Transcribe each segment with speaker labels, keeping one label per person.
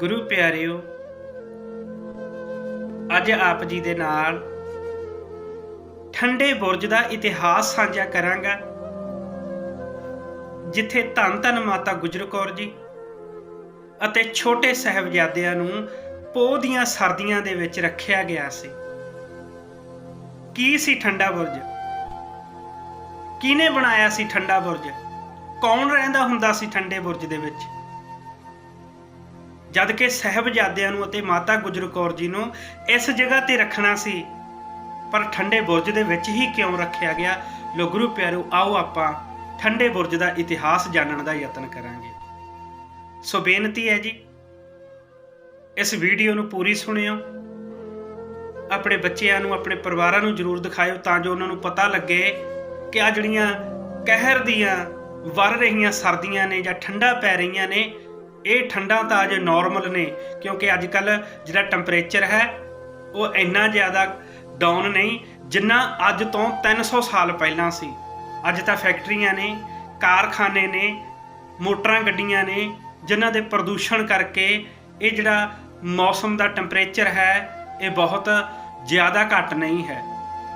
Speaker 1: ਗੁਰੂ ਪਿਆਰਿਓ, ਅੱਜ ਆਪ ਜੀ ਦੇ ਨਾਲ ਠੰਡੇ ਬੁਰਜ ਦਾ ਇਤਿਹਾਸ ਸਾਂਝਾ ਕਰਾਂਗਾ, ਜਿੱਥੇ ਧੰਨ ਧੰਨ ਮਾਤਾ ਗੁਜਰ ਕੌਰ ਜੀ ਅਤੇ ਛੋਟੇ ਸਹਿਬਜ਼ਾਦਿਆਂ ਨੂੰ ਪੋਹ ਦੀਆਂ ਸਰਦੀਆਂ ਦੇ ਵਿੱਚ ਰੱਖਿਆ ਗਿਆ ਸੀ। ਕੀ ਸੀ ਠੰਡਾ ਬੁਰਜ? ਕਿਹਨੇ ਬਣਾਇਆ ਸੀ ਠੰਡਾ ਬੁਰਜ? ਕੌਣ ਰਹਿੰਦਾ ਹੁੰਦਾ ਸੀ ਠੰਡੇ ਬੁਰਜ ਦੇ ਵਿੱਚ? ਜਦ ਕਿ ਸਹਿਬਜ਼ਾਦਿਆਂ ਨੂੰ ਅਤੇ ਮਾਤਾ ਗੁਜਰ ਕੌਰ ਜੀ ਨੂੰ ਇਸ ਜਗ੍ਹਾ ਤੇ ਰੱਖਣਾ ਸੀ। ਪਰ ਠੰਡੇ ਬੁਰਜ ਦੇ ਵਿੱਚ ਹੀ ਕਿਉਂ ਰੱਖਿਆ ਗਿਆ? ਲੋ ਗੁਰੂ ਪਿਆਰੋ, ਆਓ ਆਪਾਂ ਠੰਡੇ ਬੁਰਜ ਦਾ ਇਤਿਹਾਸ ਜਾਣਨ ਦਾ ਯਤਨ ਕਰਾਂਗੇ। ਸੋ ਬੇਨਤੀ ਹੈ ਜੀ, ਇਸ ਵੀਡੀਓ ਨੂੰ ਪੂਰੀ ਸੁਣਿਓ। ਆਪਣੇ ਬੱਚਿਆਂ ਨੂੰ, ਆਪਣੇ ਪਰਿਵਾਰਾਂ ਨੂੰ ਜਰੂਰ ਦਿਖਾਇਓ ਤਾਂ ਜੋ ਉਹਨਾਂ ਨੂੰ ਪਤਾ ਲੱਗੇ ਕਿ ਆ ਜਿਹੜੀਆਂ ਕਹਿਰ ਦੀਆਂ ਵਰ ਰਹੀਆਂ ਸਰਦੀਆਂ ਨੇ ਜਾਂ ਠੰਡਾ ਪੈ ਰਹੀਆਂ ਨੇ ਇਹ ਠੰਡਾ ਤਾਂ ਅਜੇ ਨਾਰਮਲ ਨੇ, ਕਿਉਂਕਿ ਅੱਜ ਕੱਲ ਜਿਹੜਾ ਟੈਂਪਰੇਚਰ ਹੈ, ਉਹ ਇੰਨਾ ਜ਼ਿਆਦਾ ਡਾਊਨ ਨਹੀਂ, ਜਿੰਨਾ ਅੱਜ ਤੋਂ 300 ਸਾਲ ਪਹਿਲਾਂ ਸੀ। ਅੱਜ ਤਾਂ ਫੈਕਟਰੀਆਂ ਨੇ, ਕਾਰਖਾਨੇ ਨੇ, ਮੋਟਰਾਂ ਗੱਡੀਆਂ ਨੇ, ਜਿਨ੍ਹਾਂ ਦੇ ਪ੍ਰਦੂਸ਼ਣ ਕਰਕੇ ਇਹ ਜਿਹੜਾ ਮੌਸਮ ਦਾ ਟੈਂਪਰੇਚਰ ਹੈ, ਇਹ ਬਹੁਤ ਜ਼ਿਆਦਾ ਘੱਟ ਨਹੀਂ ਹੈ।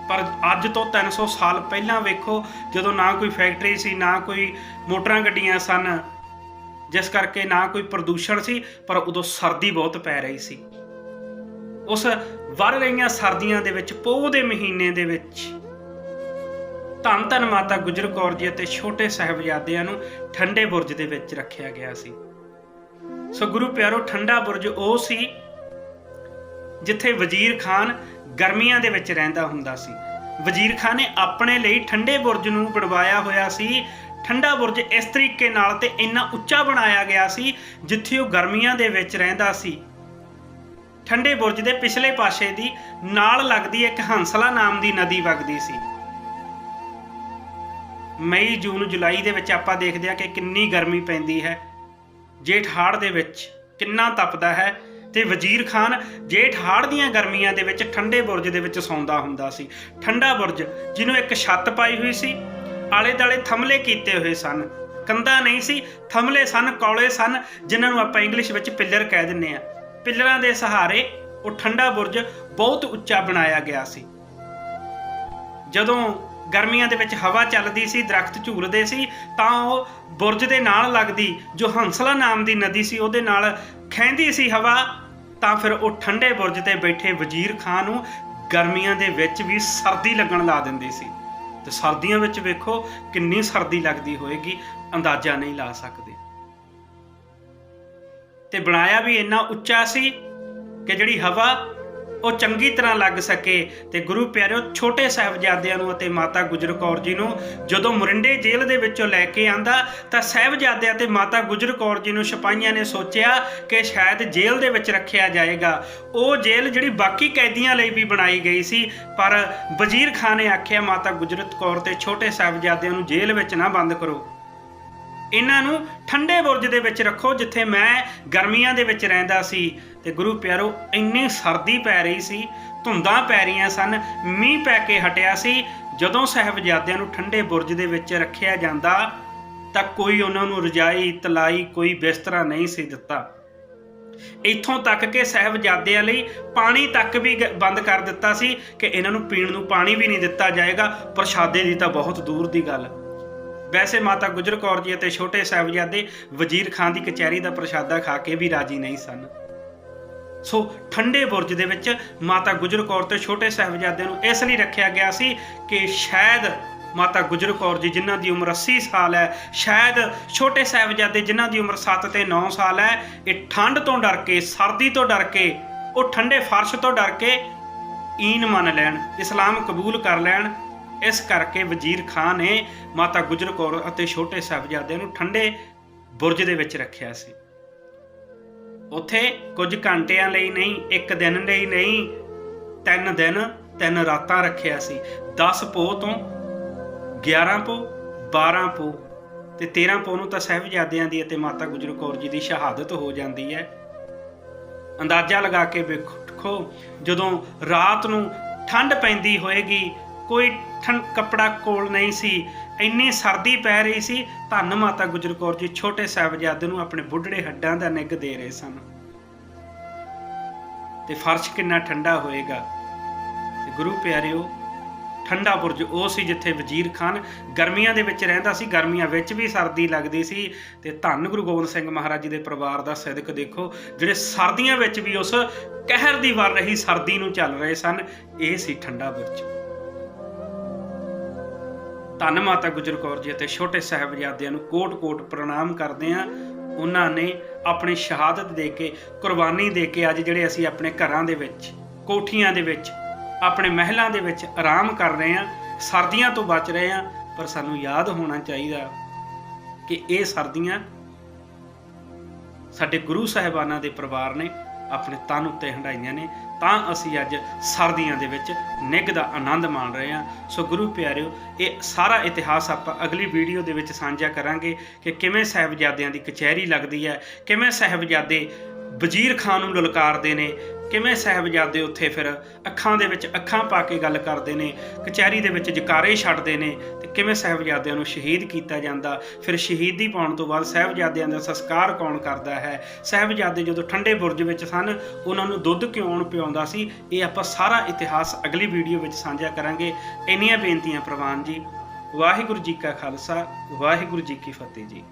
Speaker 1: ਪਰ ਅੱਜ ਤੋਂ 300 ਸਾਲ ਪਹਿਲਾਂ ਵੇਖੋ, ਜਦੋਂ ਨਾ ਕੋਈ ਫੈਕਟਰੀ ਸੀ, ਨਾ ਕੋਈ ਮੋਟਰਾਂ ਗੱਡੀਆਂ ਸਨ ਜਿਸ ਕਰਕੇ ਨਾ ਕੋਈ ਪ੍ਰਦੂਸ਼ਣ ਸੀ, ਪਰ ਉਦੋਂ ਸਰਦੀ ਬਹੁਤ ਪੈ ਰਹੀ ਸੀ। ਉਸ ਵਰ ਰਹੀਆਂ ਸਰਦੀਆਂ ਦੇ ਵਿੱਚ, ਪੋਹ ਦੇ ਮਹੀਨੇ ਦੇ ਵਿੱਚ ਧੰਨ ਧੰਨ ਮਾਤਾ ਗੁਜਰ ਕੌਰ ਜੀ ਅਤੇ ਛੋਟੇ ਸਾਹਿਬਜ਼ਾਦਿਆਂ ਨੂੰ ਠੰਡੇ ਬੁਰਜ ਦੇ ਵਿੱਚ ਰੱਖਿਆ ਗਿਆ ਸੀ। ਸੋ ਗੁਰੂ ਪਿਆਰੋ, ਠੰਡਾ ਬੁਰਜ ਉਹ ਸੀ ਜਿੱਥੇ ਵਜ਼ੀਰ ਖਾਨ ਗਰਮੀਆਂ ਦੇ ਵਿੱਚ ਰਹਿੰਦਾ ਹੁੰਦਾ ਸੀ। ਵਜ਼ੀਰ ਖਾਨ ਨੇ ਆਪਣੇ ਲਈ ਠੰਡੇ ਬੁਰਜ ਨੂੰ ਬਣਵਾਇਆ ਹੋਇਆ ਸੀ ਠੰਡਾ ਬੁਰਜ ਇਸ ਤਰੀਕੇ ਨਾਲ ਤੇ ਇੰਨਾ ਉੱਚਾ ਬਣਾਇਆ ਗਿਆ ਸੀ ਜਿੱਥੇ ਉਹ ਗਰਮੀਆਂ ਦੇ ਵਿੱਚ ਰਹਿੰਦਾ ਸੀ। ਠੰਡੇ ਬੁਰਜ ਦੇ ਪਿਛਲੇ ਪਾਸੇ ਦੀ ਨਾਲ ਲੱਗਦੀ ਇੱਕ ਹੰਸਲਾ ਨਾਮ ਦੀ ਨਦੀ ਵਗਦੀ ਸੀ। ਮਈ, ਜੂਨ, ਜੁਲਾਈ ਦੇ ਵਿੱਚ ਆਪਾਂ ਦੇਖਦੇ ਹਾਂ ਕਿ ਕਿੰਨੀ ਗਰਮੀ ਪੈਂਦੀ ਹੈ। ਜੇਠ ਹਾੜ ਦੇ ਵਿੱਚ ਕਿੰਨਾ ਤਪਦਾ ਹੈ ਤੇ ਵਜ਼ੀਰ ਖਾਨ ਜੇਠ ਹਾੜ ਦੀਆਂ ਗਰਮੀਆਂ ਦੇ ਵਿੱਚ ਠੰਡੇ ਬੁਰਜ ਦੇ ਵਿੱਚ ਸੌਂਦਾ ਹੁੰਦਾ ਸੀ। ਠੰਡਾ ਬੁਰਜ ਜਿਹਨੂੰ ਇੱਕ ਛੱਤ ਪਾਈ ਹੋਈ ਸੀ ਆਲੇ ਦਾਲੇ ਥੰਮਲੇ ਕੀਤੇ ਹੋਏ ਸਨ। ਕੰਧਾਂ ਨਹੀਂ ਸੀ, ਥੰਮਲੇ ਸਨ, ਕੌਲੇ ਸਨ, ਜਿਨ੍ਹਾਂ ਨੂੰ ਆਪਾਂ ਇੰਗਲਿਸ਼ ਵਿੱਚ ਪਿੱਲਰ ਕਹਿ ਦਿੰਨੇ ਆ ਪਿੱਲਰਾਂ ਦੇ ਸਹਾਰੇ ਉਹ ਠੰਡਾ ਬੁਰਜ ਬਹੁਤ ਉੱਚਾ ਬਣਾਇਆ ਗਿਆ ਸੀ। ਜਦੋਂ ਗਰਮੀਆਂ ਦੇ ਵਿੱਚ ਹਵਾ ਚੱਲਦੀ ਸੀ, ਦਰਖਤ ਝੂਲਦੇ ਸੀ, ਤਾਂ ਉਹ ਬੁਰਜ ਦੇ ਨਾਲ ਲੱਗਦੀ, ਜੋ ਹੰਸਲਾ ਨਾਮ ਦੀ ਨਦੀ ਸੀ, ਉਹਦੇ ਨਾਲ ਖਹਿੰਦੀ ਸੀ ਹਵਾ, ਤਾਂ ਫਿਰ ਉਹ ਠੰਡੇ ਬੁਰਜ ਤੇ ਬੈਠੇ ਵਜ਼ੀਰ ਖਾਨ ਨੂੰ ਗਰਮੀਆਂ ਦੇ ਵਿੱਚ ਵੀ ਸਰਦੀ ਲੱਗਣ ਲਾ ਦਿੰਦੀ ਸੀ। ਤੇ ਸਰਦੀਆਂ ਵਿੱਚ ਵੇਖੋ ਕਿੰਨੀ ਸਰਦੀ ਲੱਗਦੀ ਹੋਏਗੀ, ਅੰਦਾਜ਼ਾ ਨਹੀਂ ਲਾ ਸਕਦੇ। ਤੇ ਬਣਾਇਆ ਵੀ ਇੰਨਾ ਉੱਚਾ ਸੀ ਕਿ ਜਿਹੜੀ ਹਵਾ ਉਹ ਚੰਗੀ ਤਰ੍ਹਾਂ ਲੱਗ ਸਕੇ ਤੇ ਗੁਰੂ ਪਿਆਰਿਓ ਛੋਟੇ ਸਾਹਿਬਜ਼ਾਦਿਆਂ ਨੂੰ ਅਤੇ ਮਾਤਾ ਗੁਜਰ ਕੌਰ ਜੀ ਨੂੰ ਜਦੋਂ ਮੁਰਿੰਡੇ ਜੇਲ੍ਹ ਦੇ ਵਿੱਚੋਂ ਲੈ ਕੇ ਆਂਦਾ ਤਾਂ ਸਾਹਿਬਜ਼ਾਦਿਆਂ ਤੇ ਮਾਤਾ ਗੁਜਰ ਕੌਰ ਜੀ ਨੂੰ ਸਿਪਾਹੀਆਂ ਨੇ ਸੋਚਿਆ ਕਿ ਸ਼ਾਇਦ ਜੇਲ੍ਹ ਦੇ ਵਿੱਚ ਰੱਖਿਆ ਜਾਏਗਾ। ਉਹ ਜੇਲ੍ਹ ਜਿਹੜੀ ਬਾਕੀ ਕੈਦੀਆਂ ਲਈ ਵੀ ਬਣਾਈ ਗਈ ਸੀ, ਪਰ ਵਜ਼ੀਰ ਖਾਨ ਨੇ ਆਖਿਆ, ਮਾਤਾ ਗੁਜਰਤ ਕੌਰ ਤੇ ਛੋਟੇ ਸਾਹਿਬਜ਼ਾਦਿਆਂ ਨੂੰ ਜੇਲ੍ਹ ਵਿੱਚ ਨਾ ਬੰਦ ਕਰੋ। ਇਹਨਾਂ ਨੂੰ ਠੰਡੇ ਬੁਰਜ ਦੇ ਵਿੱਚ ਰੱਖੋ, ਜਿੱਥੇ ਮੈਂ ਗਰਮੀਆਂ ਦੇ ਵਿੱਚ ਰਹਿੰਦਾ ਸੀ। ਤੇ ਗੁਰੂ ਪਿਆਰੋ, ਇੰਨੀ ਸਰਦੀ ਪੈ ਰਹੀ ਸੀ, ਧੁੰਦਾਂ ਪੈ ਰਹੀਆਂ ਸਨ, ਮੀਂਹ ਪੈ ਕੇ ਹਟਿਆ ਸੀ। ਜਦੋਂ ਸਾਹਿਬਜ਼ਾਦਿਆਂ ਨੂੰ ਠੰਡੇ ਬੁਰਜ ਦੇ ਵਿੱਚ ਰੱਖਿਆ ਜਾਂਦਾ, ਤਾਂ ਕੋਈ ਉਹਨਾਂ ਨੂੰ ਰਜਾਈ, ਤਲਾਈ ਕੋਈ ਬਿਸਤਰਾ ਨਹੀਂ ਸੀ ਦਿੱਤਾ। ਇੱਥੋਂ ਤੱਕ ਕਿ ਸਾਹਿਬਜ਼ਾਦਿਆਂ ਲਈ ਪਾਣੀ ਤੱਕ ਵੀ ਗ- ਬੰਦ ਕਰ ਦਿੱਤਾ ਸੀ ਕਿ ਇਹਨਾਂ ਨੂੰ ਪੀਣ ਨੂੰ ਪਾਣੀ ਵੀ ਨਹੀਂ ਦਿੱਤਾ ਜਾਏਗਾ। ਪ੍ਰਸ਼ਾਦੇ ਦੀ ਤਾਂ ਬਹੁਤ ਦੂਰ ਦੀ ਗੱਲ। ਵੈਸੇ ਮਾਤਾ ਗੁਜਰ ਕੌਰ ਜੀ ਅਤੇ ਛੋਟੇ ਸਾਹਿਬਜ਼ਾਦੇ ਵਜ਼ੀਰ ਖਾਨ ਦੀ ਕਚਹਿਰੀ ਦਾ ਪ੍ਰਸ਼ਾਦਾ ਖਾ ਕੇ ਵੀ ਰਾਜੀ ਨਹੀਂ ਸਨ। ਸੋ ਠੰਡੇ ਬੁਰਜ ਦੇ ਵਿੱਚ ਮਾਤਾ ਗੁਜਰ ਕੌਰ ਤੇ ਛੋਟੇ ਸਾਹਿਬਜ਼ਾਦਿਆਂ ਨੂੰ ਇਸ ਲਈ ਰੱਖਿਆ ਗਿਆ ਸੀ ਕਿ ਸ਼ਾਇਦ ਮਾਤਾ ਗੁਜਰ ਕੌਰ ਜੀ ਜਿਨ੍ਹਾਂ ਦੀ ਉਮਰ 80 ਸਾਲ ਹੈ, ਸ਼ਾਇਦ ਛੋਟੇ ਸਾਹਿਬਜ਼ਾਦੇ ਜਿਨ੍ਹਾਂ ਦੀ ਉਮਰ 7 ਤੇ 9 ਸਾਲ ਹੈ, ਇਹ ਠੰਡ ਤੋਂ ਡਰ ਕੇ, ਸਰਦੀ ਤੋਂ ਡਰ ਕੇ, ਉਹ ਠੰਡੇ ਫਰਸ਼ ਤੋਂ ਡਰ ਕੇ ਈਨ ਮੰਨ ਲੈਣ, ਇਸਲਾਮ ਕਬੂਲ ਕਰ ਲੈਣ ਇਸ ਕਰਕੇ ਵਜ਼ੀਰ ਖਾਨ ਨੇ ਮਾਤਾ ਗੁਜਰ ਕੌਰ ਅਤੇ ਛੋਟੇ ਸਾਹਿਬਜ਼ਾਦਿਆਂ ਨੂੰ ਠੰਡੇ ਬੁਰਜ ਦੇ ਵਿੱਚ ਰੱਖਿਆ ਸੀ। ਉੱਥੇ ਕੁਝ ਘੰਟਿਆਂ ਲਈ ਨਹੀਂ, ਇੱਕ ਦਿਨ ਲਈ ਨਹੀਂ, ਤਿੰਨ ਦਿਨ, ਤਿੰਨ ਰਾਤਾਂ ਰੱਖਿਆ ਸੀ। 10 ਪੋਹ ਤੋਂ 11 ਪੋਹ 12 ਪੋਹ ਤੇ 13 ਪੋਹ ਨੂੰ ਤਾਂ ਸਾਹਿਬਜ਼ਾਦਿਆਂ ਦੀ ਅਤੇ ਮਾਤਾ ਗੁਜਰ ਕੌਰ ਜੀ ਦੀ ਸ਼ਹਾਦਤ ਹੋ ਜਾਂਦੀ ਹੈ। ਅੰਦਾਜ਼ਾ ਲਗਾ ਕੇ ਵੇਖੋ, ਜਦੋਂ ਰਾਤ ਨੂੰ ਠੰਡ ਪੈਂਦੀ ਹੋਏਗੀ ਕੋਈ ਠੰਡ ਕੱਪੜਾ ਕੋਲ ਨਹੀਂ ਸੀ। ਇੰਨੀ ਸਰਦੀ ਪੈ ਰਹੀ ਸੀ। ਧੰਨ ਮਾਤਾ ਗੁਜਰ ਕੌਰ ਜੀ, ਛੋਟੇ ਸਾਹਿਬਜ਼ਾਦੇ ਨੂੰ ਆਪਣੇ ਬੁੱਢੜੇ ਹੱਡਾਂ ਦਾ ਨਿੱਘ ਦੇ ਰਹੇ ਸਨ। ਤੇ ਫਰਸ਼ ਕਿੰਨਾ ਠੰਡਾ ਹੋਏਗਾ। ਤੇ ਗੁਰੂ ਪਿਆਰਿਓ, ਠੰਡਾ ਬੁਰਜ ਉਹ ਸੀ ਜਿੱਥੇ ਵਜ਼ੀਰ ਖਾਨ ਗਰਮੀਆਂ ਦੇ ਵਿੱਚ ਰਹਿੰਦਾ ਸੀ। ਗਰਮੀਆਂ ਵਿੱਚ ਵੀ ਸਰਦੀ ਲੱਗਦੀ ਸੀ। ਤੇ ਧੰਨ ਗੁਰੂ ਗੋਬਿੰਦ ਸਿੰਘ ਮਹਾਰਾਜ ਜੀ ਦੇ ਪਰਿਵਾਰ ਦਾ ਸਿਦਕ ਦੇਖੋ, ਜਿਹੜੇ ਸਰਦੀਆਂ ਵਿੱਚ ਵੀ ਉਸ ਕਹਿਰ ਦੀ ਵਰ ਰਹੀ ਸਰਦੀ ਨੂੰ ਚੱਲ ਰਹੇ ਸਨ, ਇਹ ਸੀ ਠੰਡਾ ਬੁਰਜ। ਧੰਨ ਮਾਤਾ ਗੁਜਰ ਕੌਰ ਜੀ ਅਤੇ ਛੋਟੇ ਸਾਹਿਬਜ਼ਾਦਿਆਂ ਨੂੰ ਕੋਟ-ਕੋਟ ਪ੍ਰਣਾਮ ਕਰਦੇ ਹਾਂ। ਉਹਨਾਂ ਨੇ ਆਪਣੀ ਸ਼ਹਾਦਤ ਦੇ ਕੇ, ਕੁਰਬਾਨੀ ਦੇ ਕੇ ਅੱਜ ਜਿਹੜੇ ਅਸੀਂ ਆਪਣੇ ਘਰਾਂ ਦੇ ਵਿੱਚ, ਕੋਠੀਆਂ ਦੇ ਵਿੱਚ, ਆਪਣੇ ਮਹਿਲਾਂ ਦੇ ਵਿੱਚ ਆਰਾਮ ਕਰ ਰਹੇ ਹਾਂ। ਸਰਦੀਆਂ ਤੋਂ ਬਚ ਰਹੇ ਹਾਂ, ਪਰ ਸਾਨੂੰ ਯਾਦ ਹੋਣਾ ਚਾਹੀਦਾ ਕਿ ਇਹ ਸਰਦੀਆਂ ਸਾਡੇ ਗੁਰੂ ਸਾਹਿਬਾਨਾਂ ਦੇ ਪਰਿਵਾਰ ਨੇ ਆਪਣੇ ਤਨ ਉੱਤੇ ਹੰਡਾਈਆਂ ਨੇ, ਤਾਂ ਅਸੀਂ ਅੱਜ ਸਰਦੀਆਂ ਦੇ ਵਿੱਚ ਨਿੱਘ ਦਾ ਆਨੰਦ ਮਾਣ ਰਹੇ ਹਾਂ। ਸੋ ਗੁਰੂ ਪਿਆਰਿਓ, ਇਹ ਸਾਰਾ ਇਤਿਹਾਸ ਆਪਾਂ ਅਗਲੀ ਵੀਡੀਓ ਦੇ ਵਿੱਚ ਸਾਂਝਾ ਕਰਾਂਗੇ ਕਿ ਕਿਵੇਂ ਸਾਹਿਬਜ਼ਾਦਿਆਂ ਦੀ ਕਚਹਿਰੀ ਲੱਗਦੀ ਹੈ, ਕਿਵੇਂ ਸਾਹਿਬਜ਼ਾਦੇ ਵਜ਼ੀਰ ਖਾਨ ਨੂੰ ਲਲਕਾਰਦੇ ਨੇ ਕਿਵੇਂ ਸਾਹਿਬਜ਼ਾਦੇ ਉੱਥੇ ਫਿਰ ਅੱਖਾਂ ਦੇ ਵਿੱਚ ਅੱਖਾਂ ਪਾ ਕੇ ਗੱਲ ਕਰਦੇ ਨੇ, ਕਚਹਿਰੀ ਦੇ ਵਿੱਚ ਜਕਾਰੇ ਛੱਡਦੇ ਨੇ, ਤੇ ਕਿਵੇਂ ਸਾਹਿਬਜ਼ਾਦਿਆਂ ਨੂੰ ਸ਼ਹੀਦ ਕੀਤਾ ਜਾਂਦਾ? ਫਿਰ ਸ਼ਹੀਦੀ ਪਾਉਣ ਤੋਂ ਬਾਅਦ ਸਾਹਿਬਜ਼ਾਦਿਆਂ ਦਾ ਸੰਸਕਾਰ ਕੌਣ ਕਰਦਾ ਹੈ? ਸਾਹਿਬਜ਼ਾਦੇ ਜਦੋਂ ਠੰਡੇ ਬੁਰਜ ਵਿੱਚ ਸਨ, ਉਹਨਾਂ ਨੂੰ ਦੁੱਧ ਕਿਉਂ ਪਿਆਉਂਦਾ ਸੀ? ਇਹ ਆਪਾਂ ਸਾਰਾ ਇਤਿਹਾਸ ਅਗਲੀ ਵੀਡੀਓ ਵਿੱਚ ਸਾਂਝਾ ਕਰਾਂਗੇ। ਇੰਨੀਆਂ ਬੇਨਤੀਆਂ ਪ੍ਰਵਾਨ ਜੀ। ਵਾਹਿਗੁਰੂ ਜੀ ਕਾ ਖਾਲਸਾ, ਵਾਹਿਗੁਰੂ ਜੀ ਕੀ ਫਤਿਹ ਜੀ।